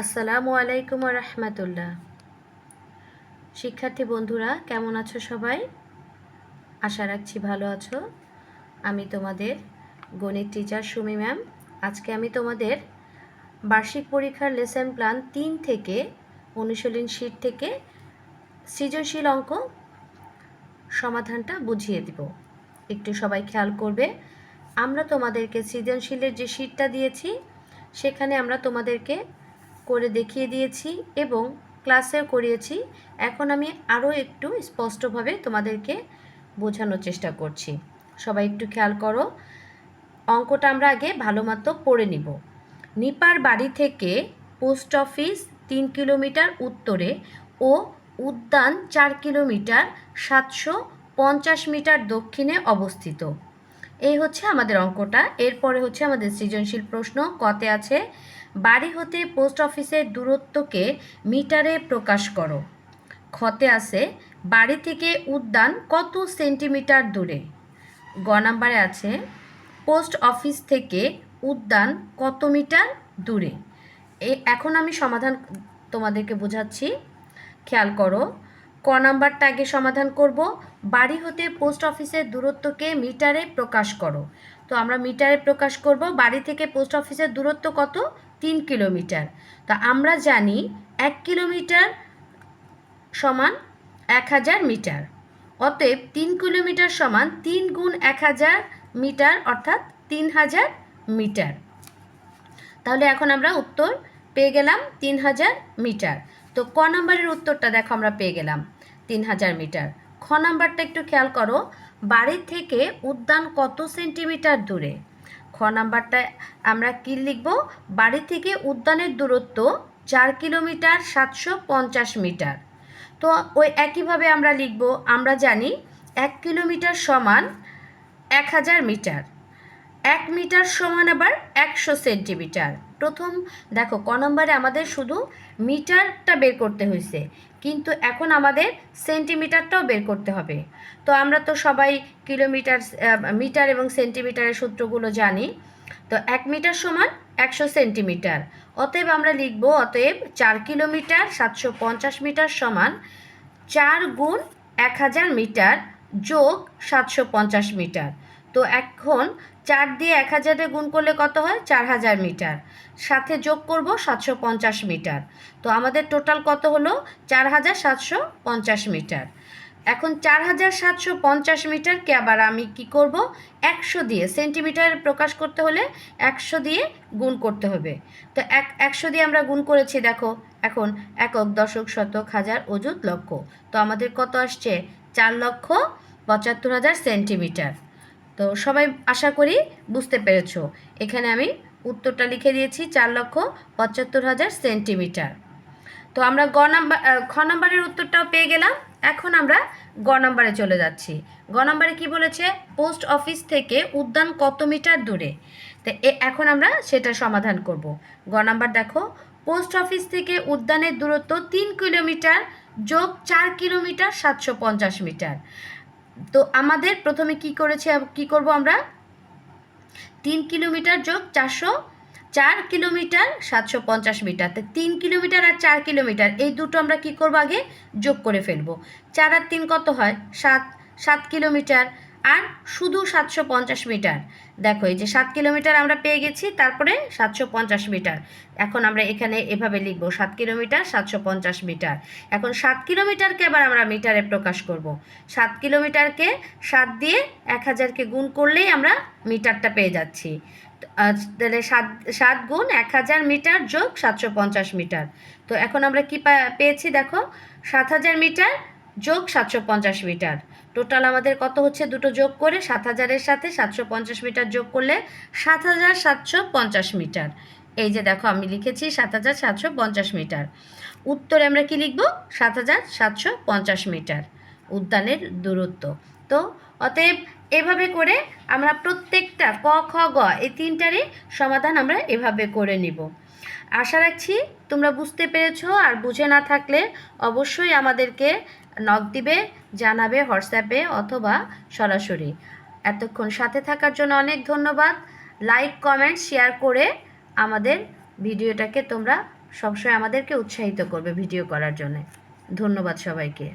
আসসালামু আলাইকুম রহমতুল্লাহ। শিক্ষার্থী বন্ধুরা, কেমন আছো সবাই? আশা রাখছি ভালো আছো। আমি তোমাদের গণিত টিচার সুমি ম্যাম আজকে আমি তোমাদের বার্ষিক পরীক্ষার লেসন প্ল্যান তিন থেকে অনুশীলন শীট থেকে সৃজনশীল অঙ্ক সমাধানটা বুঝিয়ে দিব। একটু সবাই খেয়াল করবে, আমরা তোমাদেরকে সৃজনশীলের যে শীটটা দিয়েছি, সেখানে আমরা তোমাদেরকে করে দেখিয়ে দিয়েছি এবং ক্লাসেও করিয়েছি। এখন আমি আরও একটু স্পষ্টভাবে তোমাদেরকে বোঝানোর চেষ্টা করছি। সবাই একটু খেয়াল করো। অঙ্কটা আমরা আগে ভালো মতো পড়ে নিব। নিপার বাড়ি থেকে পোস্ট অফিস তিন কিলোমিটার উত্তরে ও উদ্যান চার কিলোমিটার সাতশো পঞ্চাশ মিটার দক্ষিণে অবস্থিত। এই হচ্ছে আমাদের অঙ্কটা। এরপরে হচ্ছে আমাদের সৃজনশীল প্রশ্ন, কতে আছে, বাড়ি হতে পোস্ট অফিসের দূরত্বকে মিটারে প্রকাশ করো। খতে আছে, বাড়ি থেকে উদ্যান কত সেন্টিমিটার দূরে? গ নাম্বারে আছে, পোস্ট অফিস থেকে উদ্যান কত মিটার দূরে? এখন আমি সমাধান তোমাদেরকে বোঝাচ্ছি। খেয়াল করো ক নাম্বারটা আগে সমাধান করব। বাড়ি হতে পোস্ট অফিসের দূরত্বকে মিটারে প্রকাশ করো। তো আমরা মিটারে প্রকাশ করব। বাড়ি থেকে পোস্ট অফিসের দূরত্ব কত? তিন কিলোমিটার। তা আমরা জানি এক কিলোমিটার সমান এক হাজার মিটার। অতএব তিন কিলোমিটার সমান তিন গুণ এক হাজার মিটার অর্থাৎ তিন হাজার মিটার। তাহলে এখন আমরা উত্তর পেয়ে গেলাম তিন হাজার মিটার। তো ক নাম্বারের উত্তরটা দেখো আমরা পেয়ে গেলাম। তিন হাজার মিটার। খ নাম্বারটা একটু খেয়াল করো, বাড়ি থেকে উদ্যান কত সেন্টিমিটার দূরে? খ নাম্বারটা আমরা কি লিখব? বাড়ি থেকে উদ্যানের দূরত্ব চার কিলোমিটার সাতশো পঞ্চাশ মিটার। তো ওই একইভাবে আমরা লিখব, আমরা জানি এক কিলোমিটার সমান এক হাজার মিটার। এক মিটার সমান আবার একশো সেন্টিমিটার। প্রথম, দেখো, ক নম্বরে আমাদের শুধু মিটারটা বের করতে হয়েছে কিন্তু এখন আমাদের সেন্টিমিটারটাও বের করতে হবে। তো আমরা তো সবাই কিলোমিটার মিটার এবং সেন্টিমিটারের সূত্রগুলো জানি, তো এক মিটার সমান একশো সেন্টিমিটার। অতএব আমরা লিখব, অতএব চার কিলোমিটার সাতশো পঞ্চাশ মিটার সমান চার গুণ এক হাজার মিটার যোগ সাতশো পঞ্চাশ মিটার। তো এখন চার দিয়ে এক হাজারে গুণ করলে কত হয়? চার হাজার মিটার। সাথে যোগ করব সাতশো পঞ্চাশ মিটার। তো আমাদের টোটাল কত হলো? চার হাজার সাতশো পঞ্চাশ মিটার। এখন চার হাজার সাতশো পঞ্চাশ মিটারকে আবার আমি কি করব? একশো দিয়ে, সেন্টিমিটার প্রকাশ করতে হলে একশো দিয়ে গুণ করতে হবে। তো এক, একশো দিয়ে আমরা গুণ করেছি, দেখো। এখন একক, দশক, শতক, হাজার, অযুত, লক্ষ। তো আমাদের কত আসছে? চার লক্ষ পঁচাত্তর হাজার সেন্টিমিটার। তো সবাই আশা করি বুঝতে পেরেছ। এখানে আমি উত্তরটা লিখে দিয়েছি, চার লক্ষ পঁচাত্তর হাজার সেন্টিমিটার। তো আমরা গ নাম্বার খ নাম্বারের উত্তরটাও পেয়ে গেলাম। এখন আমরা গ নাম্বারে চলে যাচ্ছি। গ নাম্বারে কি বলেছে? পোস্ট অফিস থেকে উদ্যান কত মিটার দূরে? তো এখন আমরা সেটা সমাধান করব। গ নাম্বার দেখো, পোস্ট অফিস থেকে উদ্যানের দূরত্ব তিন কিলোমিটার যোগ চার কিলোমিটার সাতশো পঞ্চাশ মিটার। তো আমাদের প্রথমে কি করেছে কি করব আমরা? তিন কিলোমিটার যোগ চারশো, চার কিলোমিটার সাতশো পঞ্চাশ মিটার। তো তিন কিলোমিটার আর চার কিলোমিটার, এই দুটো আমরা কি করব আগে? যোগ করে ফেলব। চার আর তিন কত হয়? সাত সাত কিলোমিটার। আর শুধু সাতশো পঞ্চাশ মিটার। দেখো, এই যে সাত কিলোমিটার আমরা পেয়ে গেছি, তারপরে সাতশো পঞ্চাশ মিটার। এখন আমরা এখানে এভাবে লিখব, সাত কিলোমিটার, সাতশো পঞ্চাশ মিটার। এখন সাত কিলোমিটারকে আবার আমরা মিটারে প্রকাশ করব। সাত কিলোমিটারকে সাত দিয়ে এক হাজারকে গুণ করলেই আমরা মিটারটা পেয়ে যাচ্ছি। তাহলে সাত সাত গুণ এক হাজার মিটার যোগ সাতশো পঞ্চাশ মিটার। তো এখন আমরা কী পেয়েছি দেখো, সাত হাজার মিটার যোগ সাতশো পঞ্চাশ মিটার। টোটাল আমাদের কত হচ্ছে? দুটো যোগ করে সাত হাজারের সাথে সাতশো পঞ্চাশ মিটার যোগ করলে সাত হাজার সাতশো পঞ্চাশ মিটার। এই যে দেখো, আমি লিখেছি সাত হাজার সাতশো পঞ্চাশ মিটার। উত্তরে আমরা কি লিখব? সাত হাজার সাতশো পঞ্চাশ মিটার। উদ্যানের দূরত্ব। তো অতএব এভাবে করে আমরা প্রত্যেকটা ক, খ, গ, এই তিনটারই সমাধান আমরা এভাবে করে নিব। আশা রাখছি তোমরা বুঝতে পেরেছ। আর বুঝে না থাকলে অবশ্যই আমাদেরকে নক দিবে, জানাবে হোয়াটসঅ্যাপে অথবা সরাসরি। এতক্ষণ সাথে থাকার জন্য অনেক ধন্যবাদ। লাইক কমেন্ট শেয়ার করে আমাদের ভিডিওটাকে তোমরা সবসময় আমাদেরকে উৎসাহিত করবে ভিডিও করার জন্য। ধন্যবাদ সবাইকে।